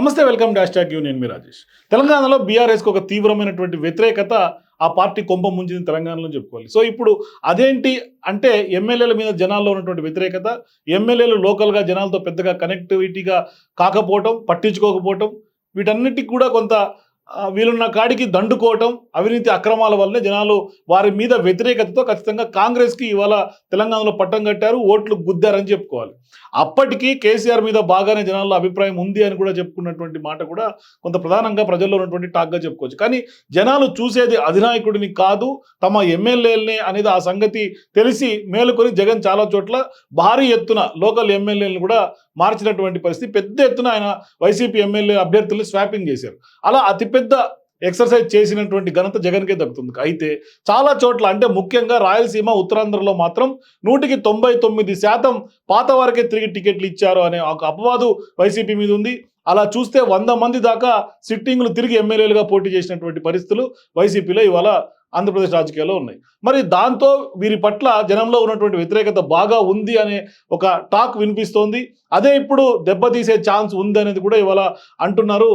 నమస్తే welcome dash tag you నేను మీ రాజేష్. తెలంగాణలో బీఆర్ఎస్కి ఒక తీవ్రమైనటువంటి వ్యతిరేకత ఆ పార్టీ కొంప ముంచింది తెలంగాణలో చెప్పుకోవాలి. సో ఇప్పుడు అదేంటి అంటే ఎమ్మెల్యేల మీద జనాల్లో ఉన్నటువంటి వ్యతిరేకత ఎమ్మెల్యేలు లోకల్గా జనాలతో పెద్దగా కనెక్టివిటీగా కాకపోవటం పట్టించుకోకపోవటం వీటన్నిటికి కూడా కొంత వీళ్ళున్న కాడికి దండుకోవటం అవినీతి అక్రమాల వల్లనే జనాలు వారి మీద వ్యతిరేకతతో ఖచ్చితంగా కాంగ్రెస్కి ఇవాళ తెలంగాణలో పట్టం కట్టారు ఓట్లు గుద్దారని చెప్పుకోవాలి. అప్పటికి కేసీఆర్ మీద బాగానే జనాల్లో అభిప్రాయం ఉంది అని కూడా చెప్పుకున్నటువంటి మాట కూడా కొంత ప్రధానంగా ప్రజల్లో ఉన్నటువంటి టాక్గా చెప్పుకోవచ్చు. కానీ జనాలు చూసేది అధినాయకుడిని కాదు తమ ఎమ్మెల్యేలని అనేది ఆ సంగతి తెలిసి మేలుకొని జగన్ చాలా చోట్ల భారీ ఎత్తున లోకల్ ఎమ్మెల్యేలను కూడా మార్చినటువంటి పరిస్థితి. పెద్ద ఎత్తున ఆయన వైసీపీ ఎమ్మెల్యే అభ్యర్థుల్ని స్వాపింగ్ చేశారు. అలా అతిపెద్ద ఎక్సర్సైజ్ చేసినటువంటి ఘనత జగన్కే దక్కుతుంది. అయితే చాలా చోట్ల అంటే ముఖ్యంగా రాయలసీమ ఉత్తరాంధ్రలో మాత్రం నూటికి తొంభై తొమ్మిది శాతం పాత వారికే తిరిగి టికెట్లు ఇచ్చారు అనే ఒక అపవాదు వైసీపీ మీద ఉంది. అలా చూస్తే వంద మంది దాకా సిట్టింగ్లు తిరిగి ఎమ్మెల్యేలుగా పోటీ చేసినటువంటి పరిస్థితులు వైసీపీలో ఇవాళ ఆంధ్రప్రదేశ్ రాజకీయాల్లో ఉన్నాయి. మరి దాంతో వీరి పట్ల జనంలో ఉన్నటువంటి వ్యతిరేకత బాగా ఉంది అనే ఒక టాక్ వినిపిస్తోంది. అదే ఇప్పుడు దెబ్బతీసే ఛాన్స్ ఉంది అనేది కూడా ఇవాళ అంటున్నారు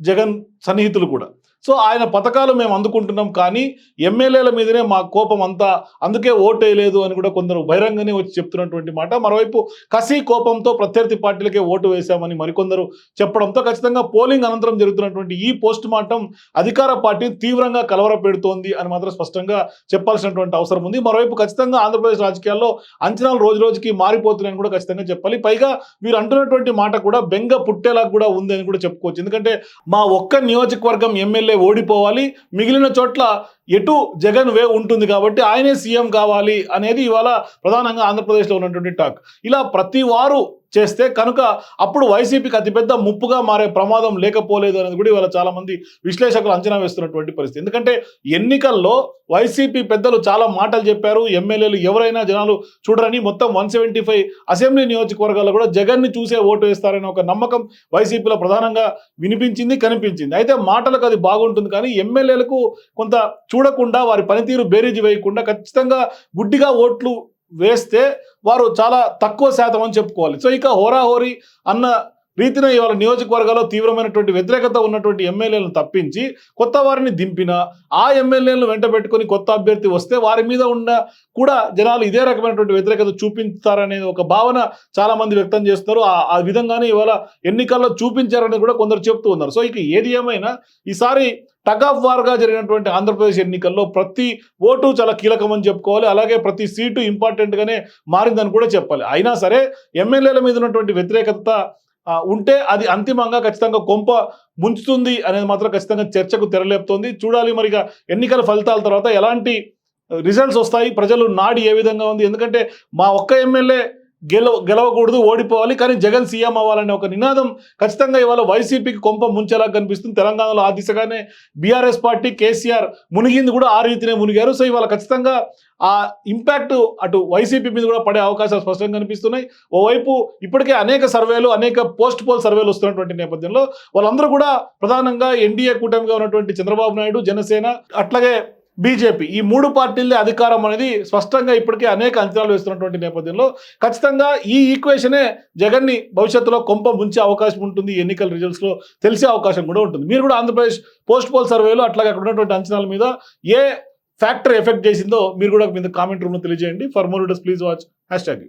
జగన్ సన్నిహితులు కూడా. సో ఆయన పథకాలు మేము అందుకుంటున్నాం కానీ ఎమ్మెల్యేల మీదనే మా కోపం అంతా అందుకే ఓటు వేయలేదు అని కూడా కొందరు బహిరంగనే వచ్చి చెప్తున్నటువంటి మాట. మరోవైపు కసి కోపంతో ప్రత్యర్థి పార్టీలకే ఓటు వేశామని మరికొందరు చెప్పడంతో ఖచ్చితంగా పోలింగ్ అనంతరం జరుగుతున్నటువంటి ఈ పోస్ట్ మార్టం అధికార పార్టీని తీవ్రంగా కలవరపెడుతోంది అని మాత్రం స్పష్టంగా చెప్పాల్సినటువంటి అవసరం ఉంది. మరోవైపు ఖచ్చితంగా ఆంధ్రప్రదేశ్ రాజకీయాల్లో అంచనాలు రోజు రోజుకి మారిపోతున్నాయని కూడా ఖచ్చితంగా చెప్పాలి. పైగా వీరు అంటున్నటువంటి మాట కూడా బెంగ పుట్టేలా కూడా ఉంది అని కూడా చెప్పుకోవచ్చు. ఎందుకంటే మా ఒక్క నియోజకవర్గం ఎమ్మెల్యే ఓడిపోవాలి. మిగిలిన చోట్ల ఎటు జగన్ వే ఉంటుంది కాబట్టి ఆయనే సీఎం కావాలి అనేది ఇవాళ ప్రధానంగా ఆంధ్రప్రదేశ్లో ఉన్నటువంటి టాక్. ఇలా ప్రతి వారు చేస్తే కనుక అప్పుడు వైసీపీకి అతిపెద్ద ముప్పుగా మారే ప్రమాదం లేకపోలేదు అనేది కూడా ఇవాళ చాలామంది విశ్లేషకులు అంచనా వేస్తున్నటువంటి పరిస్థితి. ఎందుకంటే ఎన్నికల్లో వైసీపీ పెద్దలు చాలా మాటలు చెప్పారు ఎమ్మెల్యేలు ఎవరైనా జనాలు చూడరని మొత్తం వన్ సెవెంటీ ఫైవ్ అసెంబ్లీ నియోజకవర్గాల్లో కూడా జగన్ని చూసే ఓటు వేస్తారనే ఒక నమ్మకం వైసీపీలో ప్రధానంగా వినిపించింది కనిపించింది. అయితే మాటలకు అది బాగుంటుంది కానీ ఎమ్మెల్యేలకు కొంత చూడకుండా వారి పనితీరు బేరీజు వేయకుండా ఖచ్చితంగా గుడ్డిగా ఓట్లు వేస్తే వారు చాలా తక్కువ శాతం అని చెప్పుకోవాలి. సో ఇక హోరాహోరీ అన్న రీతిన ఇవాళ నియోజకవర్గాల్లో తీవ్రమైనటువంటి వ్యతిరేకత ఉన్నటువంటి ఎమ్మెల్యేలను తప్పించి కొత్త వారిని దింపిన ఆ ఎమ్మెల్యేలను వెంట పెట్టుకొని కొత్త అభ్యర్థి వస్తే వారి మీద ఉన్న కూడా జనాలు ఇదే రకమైనటువంటి వ్యతిరేకత చూపించారనే ఒక భావన చాలా మంది వ్యక్తం చేస్తున్నారు. ఆ- విధంగానే ఇవాళ ఎన్నికల్లో చూపించారని కూడా కొందరు చెప్తూ ఉన్నారు. సో ఇక ఏది ఏమైనా ఈసారి టగ్ ఆఫ్ వార్గా జరిగినటువంటి ఆంధ్రప్రదేశ్ ఎన్నికల్లో ప్రతి ఓటు చాలా కీలకమని చెప్పుకోవాలి. అలాగే ప్రతి సీటు ఇంపార్టెంట్గానే మారిందని కూడా చెప్పాలి. అయినా సరే ఎమ్మెల్యేల మీద ఉన్నటువంటి వ్యతిరేకత ఉంటే అది అంతిమంగా ఖచ్చితంగా కొంప ముంచుతుంది అనేది మాత్రం ఖచ్చితంగా చర్చకు తెరలేపుతోంది. చూడాలి మరి ఇక ఎన్నికల ఫలితాల తర్వాత ఎలాంటి రిజల్ట్స్ వస్తాయి? ప్రజలు నాడి ఏ విధంగా ఉంది? ఎందుకంటే మా ఒక్క ఎమ్మెల్యే గెలవ గెలవకూడదు ఓడిపోవాలి. కానీ జగన్ సీఎం అవ్వాలనే ఒక నినాదం ఖచ్చితంగా ఇవాళ వైసీపీకి కొంప ముంచేలా కనిపిస్తుంది. తెలంగాణలో ఆ దిశగానే బీఆర్ఎస్ పార్టీ కేసీఆర్ మునిగింది కూడా ఆ రీతినే మునిగారు. సో ఇవాళ ఖచ్చితంగా ఆ ఇంపాక్ట్ అటు వైసీపీ మీద కూడా పడే అవకాశాలు స్పష్టంగా కనిపిస్తున్నాయి. ఓవైపు ఇప్పటికే అనేక సర్వేలు అనేక పోస్ట్ పోల్ సర్వేలు వస్తున్నటువంటి నేపథ్యంలో వాళ్ళందరూ కూడా ప్రధానంగా ఎన్డీఏ కూటమిగా ఉన్నటువంటి చంద్రబాబు నాయుడు జనసేన అట్లాగే బీజేపీ. ఈ మూడు పార్టీలే అధికారం అనేది స్పష్టంగా ఇప్పటికే అనేక అంచనాలు వేస్తున్నటువంటి నేపథ్యంలో ఖచ్చితంగా ఈ ఈక్వేషనే జగన్ని భవిష్యత్తులో కొంప ముంచే అవకాశం ఉంటుంది. ఎన్నికల రిజల్ట్స్లో తెలిసే అవకాశం కూడా ఉంటుంది. మీరు కూడా ఆంధ్రప్రదేశ్ పోస్ట్ పోల్ సర్వేలో అట్లాగే అక్కడ ఉన్నటువంటి అంచనాల మీద ఏ ఫ్యాక్టర్ ఎఫెక్ట్ చేసిందో మీరు కూడా మీద కామెంట్ రూమ్లో తెలియజేయండి. For more does please watch hashtag